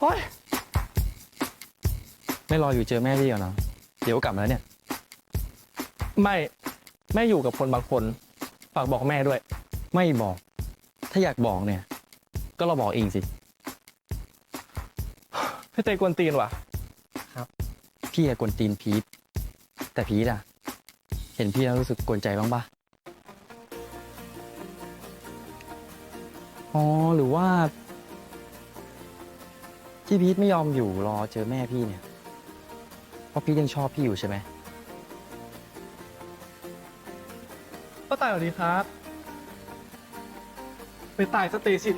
โอ้ยไม่รออยู่เจอแม่พี่ก่อนเนาะเดี๋ยวก็กลับมาแล้วเนี่ย ไม่ แม่อยู่กับคนบางคน ฝากบอกแม่ด้วย ไม่บอก ถ้าอยากบอกเนี่ย ก็เราบอกเองสิ พี่เตกวนตีนว่ะ พี่อะกวนตีนพีทแต่พีทอะเห็นพี่แล้วรู้สึกกวนใจบ้างปะอ๋อหรือว่า ที่พีทไม่ยอมอยู่รอเจอแม่พี่เนี่ย เพราะพีทยังชอบพี่อยู่ใช่ไหมก็ตายสวัสดีครับ ไปตายสเตชิน